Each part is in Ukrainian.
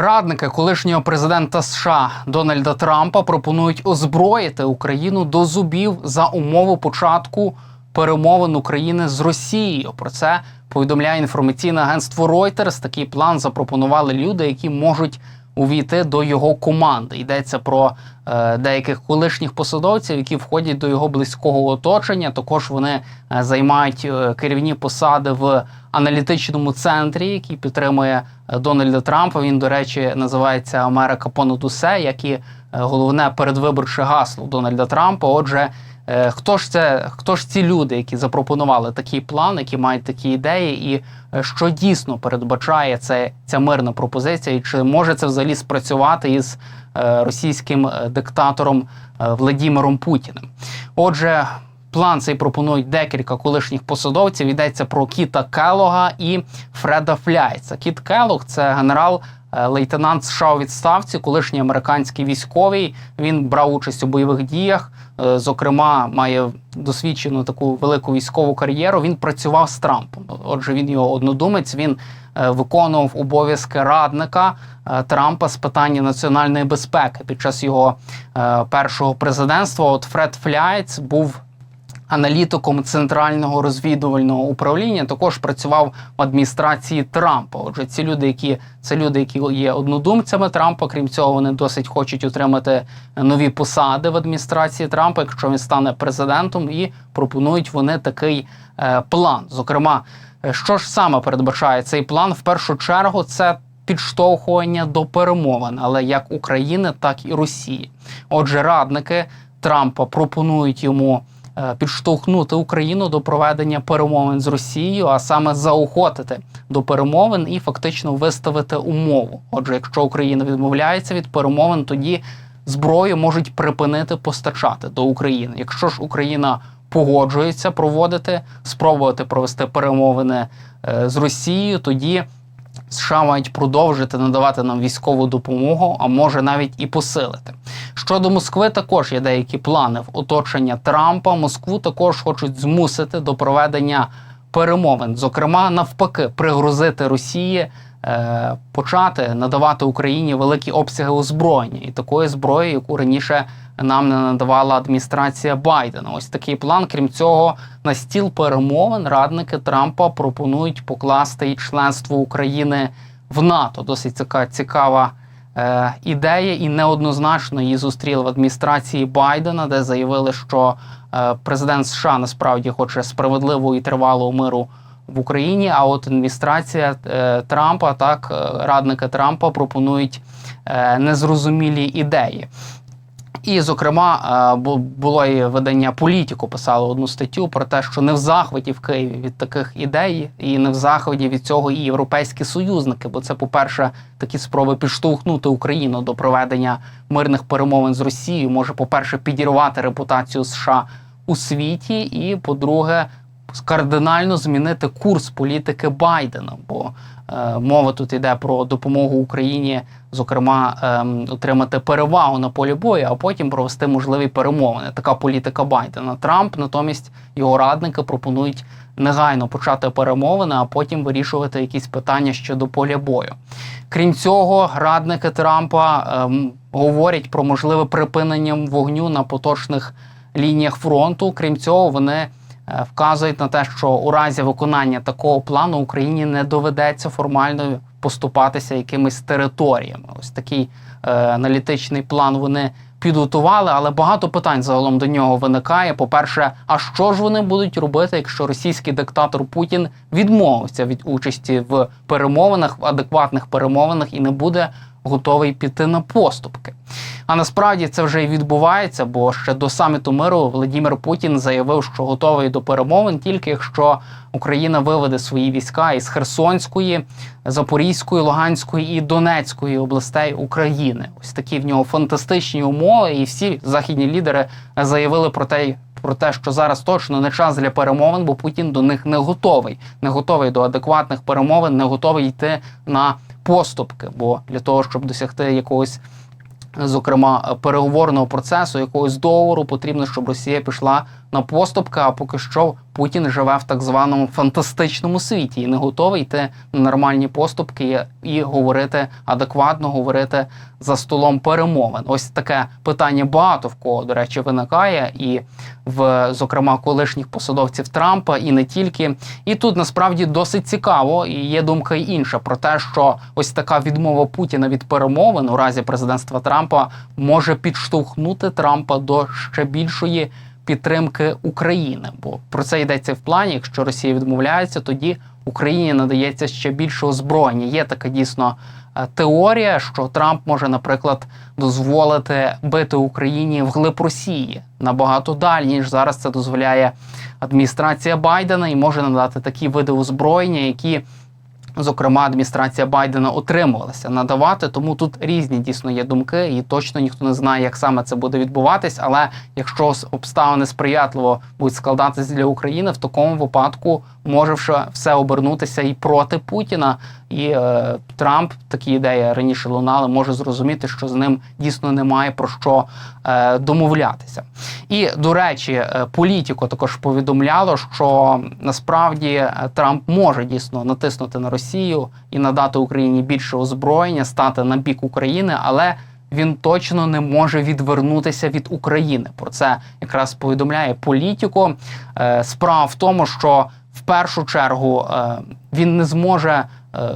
Радники колишнього президента США Дональда Трампа пропонують озброїти Україну до зубів за умови початку перемовин України з Росією. Про це повідомляє інформаційне агентство Reuters. Такий план запропонували люди, які можуть увійти до його команди. Йдеться про е, деяких колишніх посадовців, які входять до його близького оточення. Також вони е, займають е, керівні посади в аналітичному центрі, який підтримує е, Дональда Трампа. Він, до речі, називається Америка понад усе, як і е, головне передвиборче гасло Дональда Трампа. Отже. Е, Хто ж це, хто ж ці люди, які запропонували такий план, які мають такі ідеї, і е, що дійсно передбачає це, ця мирна пропозиція, і чи може це взагалі спрацювати із е, російським диктатором Владимиром Путіним? Отже, план цей пропонують декілька колишніх посадовців. Йдеться про Кіта Келога і Фреда Фляйца. Кіт Келог це генерал. Лейтенант США у відставці, колишній американський військовий. Він брав участь у бойових діях. Е, Зокрема, має досвідчену таку велику військову кар'єру. Він працював з Трампом. Отже, він його однодумець. Він е, виконував обов'язки радника е, Трампа з питання національної безпеки під час його першого президентства. От Фред Фляйц був аналітиком центрального розвідувального управління, також працював в адміністрації Трампа. Отже, ці люди, які це люди, які є однодумцями Трампа. Крім цього, вони досить хочуть отримати нові посади в адміністрації Трампа, якщо він стане президентом, і пропонують вони такий е, план. Зокрема, е, що ж саме передбачає цей план? В першу чергу це підштовхування до перемовин, але як України, так і Росії. Отже, радники Трампа пропонують йому підштовхнути Україну до проведення перемовин з Росією, а саме заохотити до перемовин і фактично виставити умову. Отже, якщо Україна відмовляється від перемовин, тоді зброю можуть припинити постачати до України. Якщо ж Україна погоджується проводити, спробувати провести перемовини е, з Росією, тоді США мають продовжити надавати нам військову допомогу, а може навіть і посилити. Щодо Москви, також є деякі плани в оточення Трампа. Москву також хочуть змусити до проведення перемовин, зокрема, навпаки, пригрозити Росії. е, Почати надавати Україні великі обсяги озброєння і такої зброї, яку раніше нам не надавала адміністрація Байдена. Ось такий план. Крім цього, на стіл перемовин радники Трампа пропонують покласти і членство України в НАТО. Досить цікава е, ідея, і неоднозначно її зустріли в адміністрації Байдена, де заявили, що е, президент США насправді хоче справедливого і тривалого миру. В Україні, а от адміністрація е, Трампа, так радники Трампа пропонують незрозумілі ідеї. І, зокрема, е, було і видання політику писало одну статтю про те, що не в захваті в Києві від таких ідей, і не в захваті від цього і європейські союзники. Бо це, по-перше, такі спроби підштовхнути Україну до проведення мирних перемовин з Росією, може, по-перше, підірвати репутацію США у світі, і по-друге, кардинально змінити курс політики Байдена. Бо е, мова тут йде про допомогу Україні, зокрема, ем, отримати перевагу на полі бою, а потім провести можливі перемовини. Така політика Байдена. Трамп натомість його радники пропонують негайно почати перемовини, а потім вирішувати якісь питання щодо поля бою. Крім цього, радники Трампа ем, говорять про можливе припинення вогню на поточних лініях фронту. Крім цього, вони вказують на те, що у разі виконання такого плану Україні не доведеться формально поступатися якимись територіями. Ось такий е, аналітичний план вони підготували, але багато питань загалом до нього виникає. По-перше, а що ж вони будуть робити, якщо російський диктатор Путін відмовився від участі в перемовинах, в адекватних перемовинах і не буде готовий піти на поступки? А насправді це вже і відбувається, бо ще до саміту миру Владимир Путін заявив, що готовий до перемовин тільки якщо Україна виведе свої війська із Херсонської, Запорізької, Луганської і Донецької областей України. Ось такі в нього фантастичні умови, і всі західні лідери заявили про те. Про те, що зараз точно не час для перемовин, бо Путін до них не готовий, не готовий до адекватних перемовин, не готовий йти на поступки. Бо для того, щоб досягти якогось зокрема переговорного процесу, якогось договору, потрібно, щоб Росія пішла на поступки. А поки що Путін живе в так званому фантастичному світі і не готовий йти на нормальні поступки і, говорити адекватно, говорити за столом перемовин. Ось таке питання багато в кого, до речі, виникає, і в зокрема колишніх посадовців Трампа, і не тільки. І тут насправді досить цікаво, і є думка й інша про те, що ось така відмова Путіна від перемовин у разі президентства Трампа може підштовхнути Трампа до ще більшої підтримки України. Бо про це йдеться в плані. Якщо Росія відмовляється, тоді Україні надається ще більше озброєння. Є така дійсно е, теорія, що Трамп може, наприклад, дозволити бити Україні вглиб Росії набагато далі, ніж зараз це дозволяє адміністрація Байдена, і може надати такі види озброєння, які Зокрема, адміністрація Байдена отримувалася надавати, тому тут різні дійсно є думки, і точно ніхто не знає, як саме це буде відбуватись. Але якщо обставини сприятливо будуть складатися для України, в такому випадку може вже все обернутися і проти Путіна. І е, Трамп такі ідеї раніше лунали, може зрозуміти, що з ним дійсно немає про що е, домовлятися. І до речі, е, політико також повідомляло, що насправді е, Трамп може дійсно натиснути на Росію і надати Україні більше озброєння, стати на бік України, але він точно не може відвернутися від України. Про це якраз повідомляє політико. Е, справа в тому, що в першу чергу він не зможе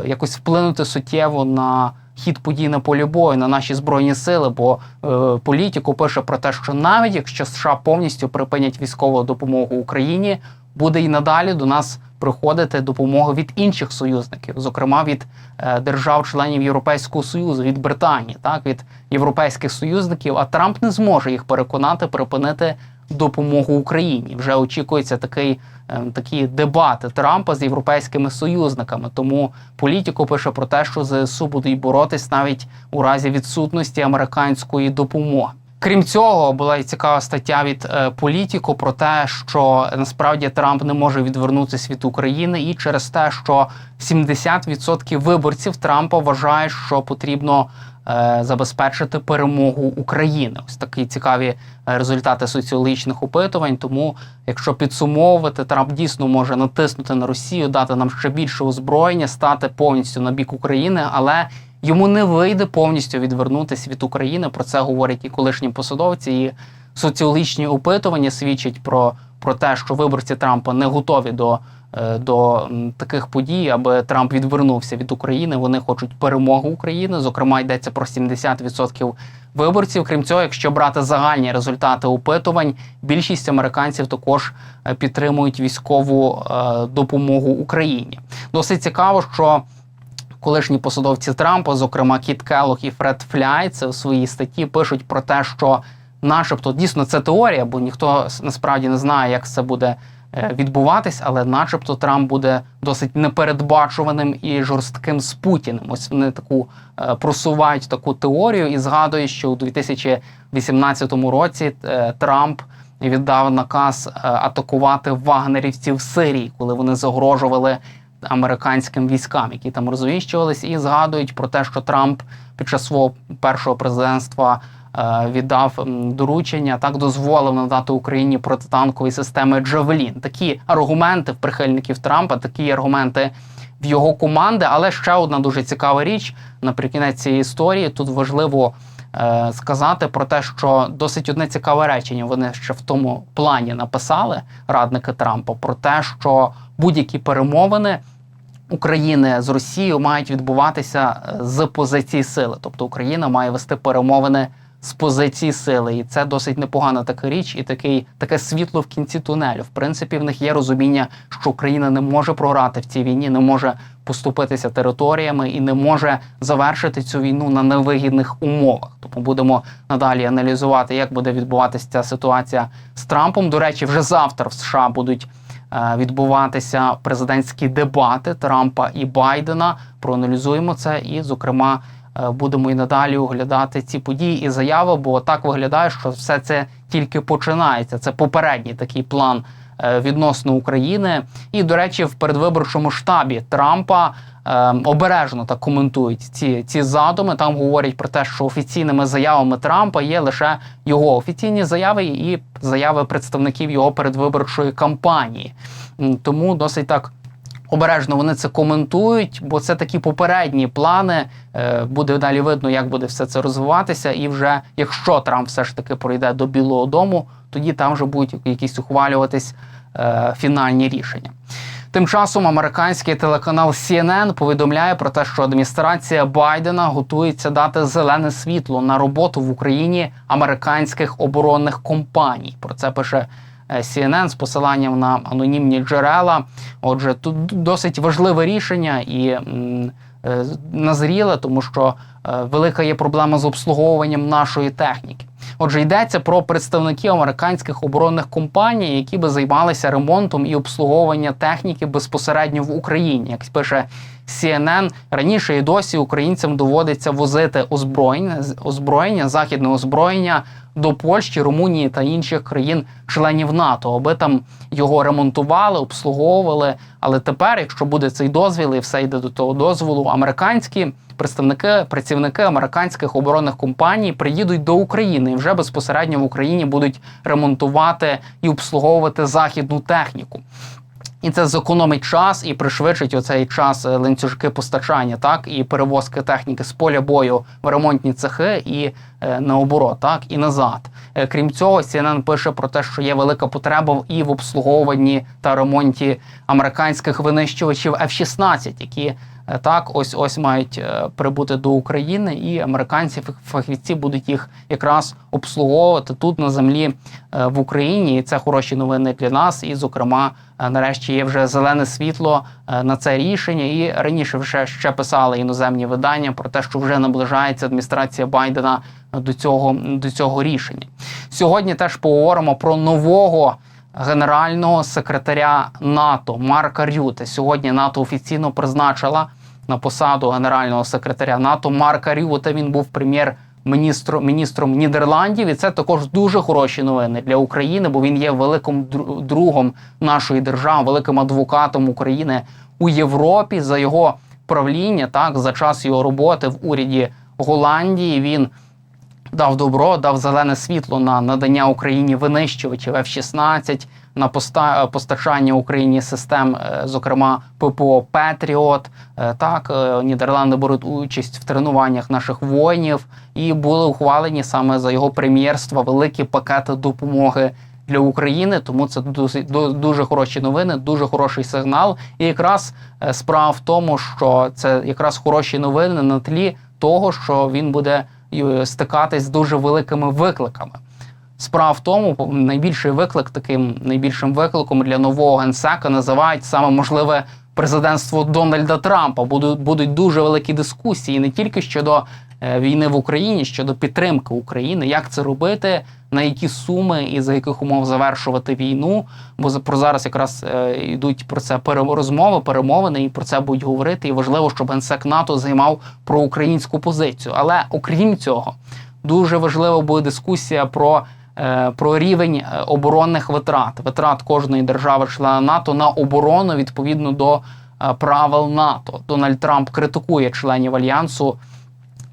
якось вплинути суттєво на хід подій на полі бою, на наші збройні сили. Бо е, політику пише про те, що навіть якщо США повністю припинять військову допомогу Україні, буде і надалі до нас приходити допомога від інших союзників, зокрема від е, держав-членів Європейського союзу, від Британії, так від європейських союзників. А Трамп не зможе їх переконати припинити допомогу Україні. Вже очікується такий е, такі дебати Трампа з європейськими союзниками. Тому політико пише про те, що ЗСУ будуть боротись навіть у разі відсутності американської допомоги. Крім цього, була і цікава стаття від е, політику про те, що насправді Трамп не може відвернутися від України, і через те, що 70% виборців Трампа вважають, що потрібно забезпечити перемогу України. Ось такі цікаві е, результати соціологічних опитувань. Тому, якщо підсумовувати, Трамп дійсно може натиснути на Росію, дати нам ще більше озброєння, стати повністю на бік України, але йому не вийде повністю відвернутися від України. Про це говорять і колишні посадовці, і соціологічні опитування свідчать про, про те, що виборці Трампа не готові до. Е, До таких подій, аби Трамп відвернувся від України. Вони хочуть перемогу України. Зокрема, йдеться про 70% виборців. Крім цього, якщо брати загальні результати опитувань, більшість американців також е, підтримують військову е, допомогу Україні. Досить цікаво, що колишні посадовці Трампа, зокрема Кіт Келлог і Фред Фляй, це у своїй статті пишуть про те, що, начебто, дійсно це теорія, бо ніхто насправді не знає, як це буде відбуватись, але, начебто, Трамп буде досить непередбачуваним і жорстким з Путіним. Ось вони таку е, просувають таку теорію і згадують, що у 2018 році е, Трамп. Віддав наказ е, атакувати вагнерівців в Сирії, коли вони загрожували американським військам, які там розвіщувались, і згадують про те, що Трамп під час свого першого президентства е, віддав доручення, так дозволив надати Україні протитанкові системи Джавелін. Такі аргументи в прихильників Трампа, такі аргументи в його команди. Але ще одна дуже цікава річ наприкінці цієї історії. Тут важливо е, сказати про те, що досить одне цікаве речення. Вони ще в тому плані написали радники Трампа про те, що будь-які перемовини. України з Росією мають відбуватися е, з позиції сили, тобто Україна має вести перемовини з позиції сили, і це досить непогана така річ, і такий таке світло в кінці тунелю. В принципі, в них є розуміння, що Україна не може програти в цій війні, не може поступитися територіями і не може завершити цю війну на невигідних умовах. Тому будемо надалі аналізувати, як буде відбуватися ця ситуація з Трампом. До речі, вже завтра в США будуть е, відбуватися президентські дебати Трампа і Байдена. Проаналізуємо це і, зокрема, будемо і надалі оглядати ці події і заяви, бо так виглядає, що все це тільки починається. Це попередній такий план е, відносно України. І, до речі, в передвиборчому штабі Трампа е, обережно так коментують ці, ці задуми. Там говорять про те, що офіційними заявами Трампа є лише його офіційні заяви і заяви представників його передвиборчої кампанії. Тому досить так. Обережно вони це коментують, бо це такі попередні плани. Е, Буде далі видно, як буде все це розвиватися. І вже якщо Трамп все ж таки пройде до Білого Дому, тоді там вже будуть якісь ухвалюватись е, фінальні рішення. Тим часом американський телеканал CNN повідомляє про те, що адміністрація Байдена готується дати зелене світло на роботу в Україні американських оборонних компаній. Про це пише CNN з посиланням на анонімні джерела. Отже, тут досить важливе рішення і е, назріле, тому що е, велика є проблема з обслуговуванням нашої техніки. Отже, йдеться про представників американських оборонних компаній, які би займалися ремонтом і обслуговуванням техніки безпосередньо в Україні. Як пише CNN, раніше і досі українцям доводиться возити озброєння, озброєння, західне озброєння до Польщі, Румунії та інших країн-членів НАТО, аби там його ремонтували, обслуговували. Але тепер, якщо буде цей дозвіл і все йде до того дозволу, американські представники, працівники американських оборонних компаній приїдуть до України і вже безпосередньо в Україні будуть ремонтувати і обслуговувати західну техніку. І це зекономить час і пришвидшить оцей час е, ланцюжки постачання, так і перевозки техніки з поля бою в ремонтні цехи і е, наоборот, так і назад. Е, крім цього, CNN пише про те, що є велика потреба і в обслуговуванні та ремонті американських винищувачів F-16, які так ось ось мають е, прибути до України, і американці фах- фахівці будуть їх якраз обслуговувати тут на землі е, в Україні. І це хороші новини для нас. І, зокрема, е, нарешті є вже зелене світло на це рішення. І раніше вже ще писали іноземні видання про те, що вже наближається адміністрація Байдена до цього, до цього рішення. Сьогодні теж поговоримо про нового. Генерального секретаря НАТО Марка Рюте сьогодні НАТО офіційно призначила на посаду генерального секретаря НАТО Марка Рюте. Він був прем'єр міністром міністром Нідерландів, і це також дуже хороші новини для України, бо він є великим другом нашої держави, великим адвокатом України у Європі за його правління. Так за час його роботи в уряді Голландії він дав добро, дав зелене світло на надання Україні винищувачів F-16, на поста- постачання Україні систем, е, зокрема ППО Петріот. Е, Так, е, Нідерланди беруть участь в тренуваннях наших воїнів, і були ухвалені саме за його прем'єрства великі пакети допомоги. Для України, тому це досить ду- дуже хороші новини, дуже хороший сигнал. І якраз справа в тому, що це якраз хороші новини на тлі того, що він буде стикатись з дуже великими викликами. Справа в тому, найбільший виклик, таким найбільшим викликом для нового генсека називають саме можливе президентство Дональда Трампа. Будуть будуть дуже великі дискусії не тільки щодо е, війни в Україні, щодо підтримки України, як це робити, на які суми і за яких умов завершувати війну. Бо про зараз якраз е, йдуть про це розмови, перемовини, і про це будуть говорити. І важливо, щоб генсек НАТО займав проукраїнську позицію. Але окрім цього, дуже важлива буде дискусія про. е, Про рівень е, оборонних витрат, витрат кожної держави-члена НАТО на оборону відповідно до е, правил НАТО. Дональд Трамп критикує членів альянсу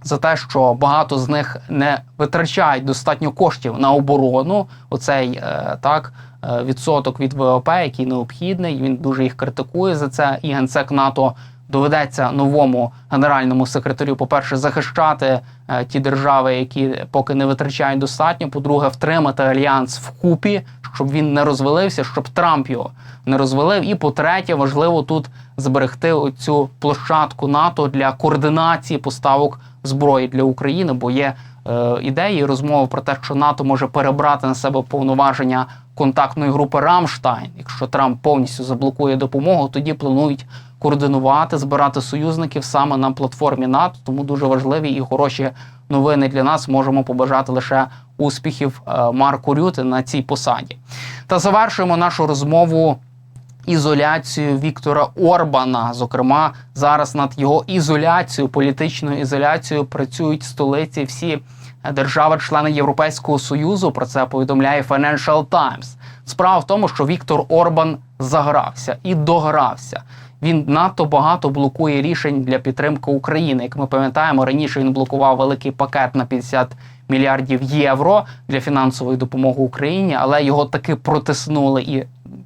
за те, що багато з них не витрачають достатньо коштів на оборону. Оцей е, так е, відсоток від ВВП, який необхідний. Він дуже їх критикує за це. І генсек НАТО доведеться новому генеральному секретарю, по-перше, захищати е, ті держави, які поки не витрачають достатньо. По-друге, втримати альянс вкупі, щоб він не розвалився, щоб Трамп його не розвалив. І по-третє, важливо тут зберегти оцю площадку НАТО для координації поставок зброї для України, бо є е, ідеї розмови про те, що НАТО може перебрати на себе повноваження контактної групи Рамштайн. Якщо Трамп повністю заблокує допомогу, тоді планують координувати, збирати союзників саме на платформі НАТО. Тому дуже важливі і хороші новини для нас. Можемо побажати лише успіхів е, Марку Рюте на цій посаді. Та завершуємо нашу розмову ізоляцію Віктора Орбана. Зокрема, зараз над його ізоляцією, політичною ізоляцією працюють столиці всі держави-члени Європейського союзу. Про це повідомляє Financial Times. Справа в тому, що Віктор Орбан загрався і догрався. він надто багато блокує рішень для підтримки України. Як ми пам'ятаємо, раніше він блокував великий пакет на 50 мільярдів євро для фінансової допомоги Україні, але його таки протиснули і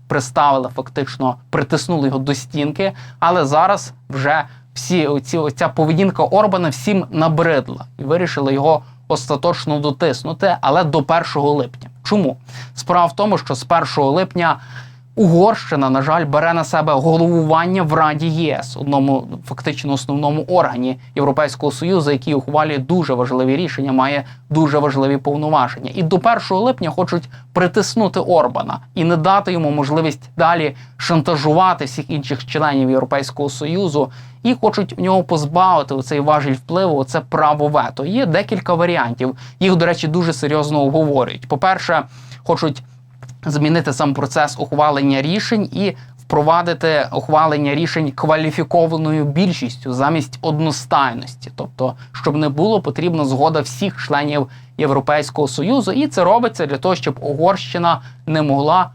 приставили фактично, притиснули його до стінки. Але зараз вже всі оці, оця поведінка Орбана всім набридла і вирішили його остаточно дотиснути, але до 1 липня. Чому? Справа в тому, що з 1 липня Угорщина, на жаль, бере на себе головування в Раді ЄС, одному фактично основному органі Європейського союзу, який ухвалює дуже важливі рішення, має дуже важливі повноваження. І до 1 липня хочуть притиснути Орбана і не дати йому можливість далі шантажувати всіх інших членів Європейського союзу, і хочуть у нього позбавити цей важіль впливу, це право вето. Є декілька варіантів. Їх, до речі, дуже серйозно обговорюють. По перше, хочуть змінити сам процес ухвалення рішень і впровадити ухвалення рішень кваліфікованою більшістю замість одностайності, тобто, щоб не було потрібна згода всіх членів Європейського союзу, і це робиться для того, щоб Угорщина не могла.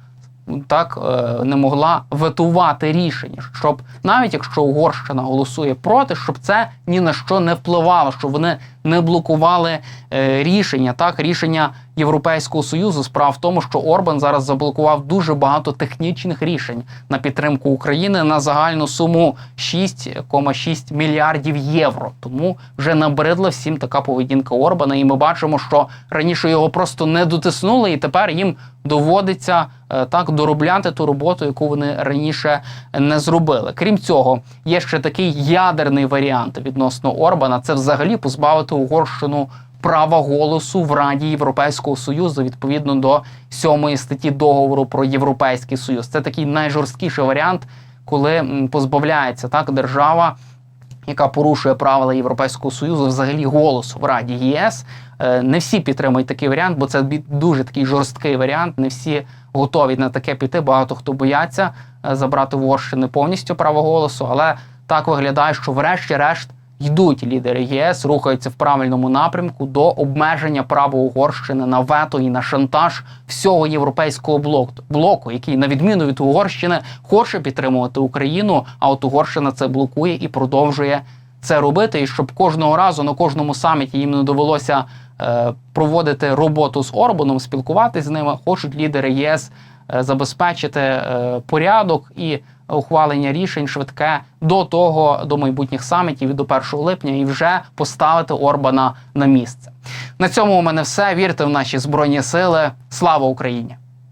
Так е, не могла ветувати рішення, щоб навіть якщо Угорщина голосує проти, щоб це ні на що не впливало, щоб вони не блокували е, рішення, так рішення Європейського союзу. Справа в тому, що Орбан зараз заблокував дуже багато технічних рішень на підтримку України на загальну суму 6,6 мільярдів євро. Тому вже набридла всім така поведінка Орбана. І ми бачимо, що раніше його просто не дотиснули, і тепер їм доводиться е, так доробляти ту роботу, яку вони раніше не зробили. Крім цього, є ще такий ядерний варіант відносно Орбана. Це взагалі позбавити Угорщину права голосу в Раді Європейського союзу відповідно до сьомої статті договору про європейський союз. Це такий найжорсткіший варіант, коли позбавляється так держава. Яка порушує правила Європейського союзу, взагалі голосу в Раді ЄС. Е, Не всі підтримують такий варіант, бо це дуже такий жорсткий варіант. Не всі готові на таке піти. Багато хто бояться е, забрати в Угорщини повністю право голосу. Але так виглядає, що врешті-решт йдуть лідери ЄС, рухаються в правильному напрямку до обмеження права Угорщини на вето і на шантаж всього європейського блоку, блоку, який, на відміну від Угорщини, хоче підтримувати Україну, а от Угорщина це блокує і продовжує це робити. І щоб кожного разу на кожному саміті їм не довелося е, проводити роботу з Орбаном, спілкуватися з ними, хочуть лідери ЄС е, забезпечити е, порядок і ухвалення рішень швидке до того, до майбутніх самітів і до 1 липня, і вже поставити Орбана на місце. На цьому у мене все. Вірте в наші збройні сили. Слава Україні!